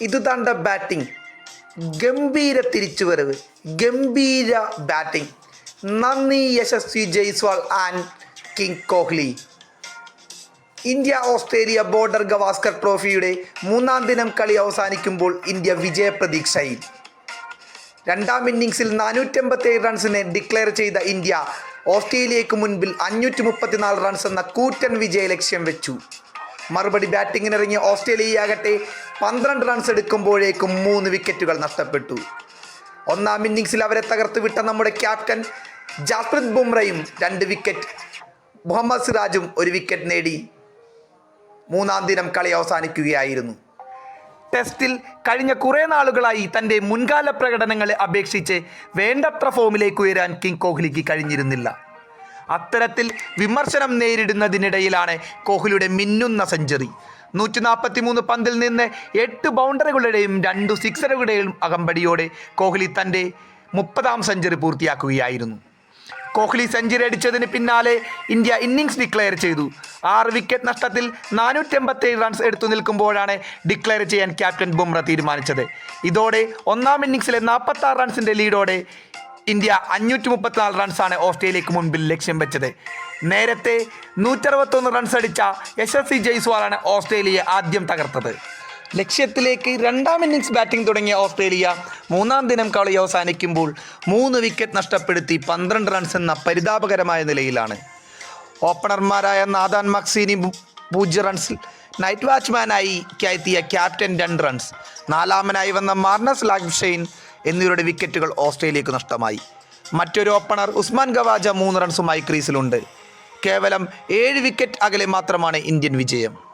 ഇത് തണ്ട ബാറ്റിംഗ്. ഗംഭീര തിരിച്ചുവരവ്. ഗംഭീര ബാറ്റിംഗ്. നന്ദി Yashasvi Jaiswal and King Kohli. India Australia Border Gavaskar ട്രോഫിയുടെ മൂന്നാം ദിനം കളി അവസാനിക്കുമ്പോൾ ഇന്ത്യ വിജയപ്രതീക്ഷയിൽ രണ്ടാം ഇന്നിങ്സിൽ നാനൂറ്റമ്പത്തേഴ് റൺസിനെ ഡിക്ലെയർ ചെയ്ത ഇന്ത്യ ഓസ്ട്രേലിയയ്ക്ക് മുൻപിൽ അഞ്ഞൂറ്റി മുപ്പത്തിനാല് റൺസ് എന്ന കൂറ്റൻ വിജയ ലക്ഷ്യം വെച്ചു. മറുപടി ബാറ്റിങ്ങിനിറങ്ങിയ ഓസ്ട്രേലിയയാകട്ടെ പന്ത്രണ്ട് റൺസ് എടുക്കുമ്പോഴേക്കും മൂന്ന് വിക്കറ്റുകൾ നഷ്ടപ്പെട്ടു. ഒന്നാം ഇന്നിങ്സിൽ അവരെ തകർത്ത് വിട്ട നമ്മുടെ ക്യാപ്റ്റൻ ജാസ്പ്രീത് ബുംറയും രണ്ട് വിക്കറ്റ് മുഹമ്മദ് സിറാജും ഒരു വിക്കറ്റ് നേടി. മൂന്നാം ദിനം കളി അവസാനിക്കുകയായിരുന്നു. ടെസ്റ്റിൽ കഴിഞ്ഞ കുറേ നാളുകളായി തന്റെ മുൻകാല പ്രകടനങ്ങളെ അപേക്ഷിച്ച് വേണ്ടത്ര ഫോമിലേക്ക് ഉയരാൻ കിങ് കോഹ്ലിക്ക് കഴിഞ്ഞിരുന്നില്ല. അത്തരത്തിൽ വിമർശനം നേരിടുന്നതിനിടയിലാണ് കോഹ്ലിയുടെ മിന്നുന്ന സെഞ്ചുറി. നൂറ്റി നാൽപ്പത്തി മൂന്ന് പന്തിൽ നിന്ന് എട്ട് ബൗണ്ടറികളുടെയും രണ്ടു സിക്സറുകളുടെയും അകമ്പടിയോടെ കോഹ്ലി തന്റെ മുപ്പതാം സെഞ്ചുറി പൂർത്തിയാക്കുകയായിരുന്നു. കോഹ്ലി സെഞ്ചുറി അടിച്ചതിന് പിന്നാലെ ഇന്ത്യ ഇന്നിങ്സ് ഡിക്ലെയർ ചെയ്തു. ആറ് വിക്കറ്റ് നഷ്ടത്തിൽ നാനൂറ്റമ്പത്തേഴ് റൺസ് എടുത്തു നിൽക്കുമ്പോഴാണ് ഡിക്ലെയർ ചെയ്യാൻ ക്യാപ്റ്റൻ ബുംറ തീരുമാനിച്ചത്. ഇതോടെ ഒന്നാം ഇന്നിങ്സിലെ നാൽപ്പത്താറ് റൺസിന്റെ ലീഡോടെ ഇന്ത്യ അഞ്ഞൂറ്റി മുപ്പത്തിനാല് റൺസാണ് ഓസ്ട്രേലിയക്ക് മുൻപിൽ ലക്ഷ്യം വെച്ചത്. നേരത്തെ നൂറ്ററുപത്തൊന്ന് റൺസ് അടിച്ച യശസ്വി ജയ്സ്വാളാണ് ഓസ്ട്രേലിയയെ ആദ്യം തകർത്തത്. ലക്ഷ്യത്തിലേക്ക് രണ്ടാം ഇന്നിങ്സ് ബാറ്റിംഗ് തുടങ്ങിയ ഓസ്ട്രേലിയ മൂന്നാം ദിനം കളി അവസാനിക്കുമ്പോൾ മൂന്ന് വിക്കറ്റ് നഷ്ടപ്പെടുത്തി പന്ത്രണ്ട് റൺസ് എന്ന പരിതാപകരമായ നിലയിലാണ്. ഓപ്പണർമാരായ നാദാൻ മക്സീനി പൂജ്യ റൺസിൽ നൈറ്റ് വാച്ച്മാനായി എത്തിയ ക്യാപ്റ്റൻ രണ്ട് റൺസ് നാലാമനായി വന്ന മാർണസ് ലാഗ്ഷെയ്ൻ എന്നിവരുടെ വിക്കറ്റുകൾ ഓസ്ട്രേലിയക്ക് നഷ്ടമായി. മറ്റൊരു ഓപ്പണർ ഉസ്മാൻ ഗവാജ മൂന്ന് റൺസുമായി ക്രീസിലുണ്ട്. കേവലം ഏഴ് വിക്കറ്റ് അകലെ മാത്രമാണ് ഇന്ത്യൻ വിജയം.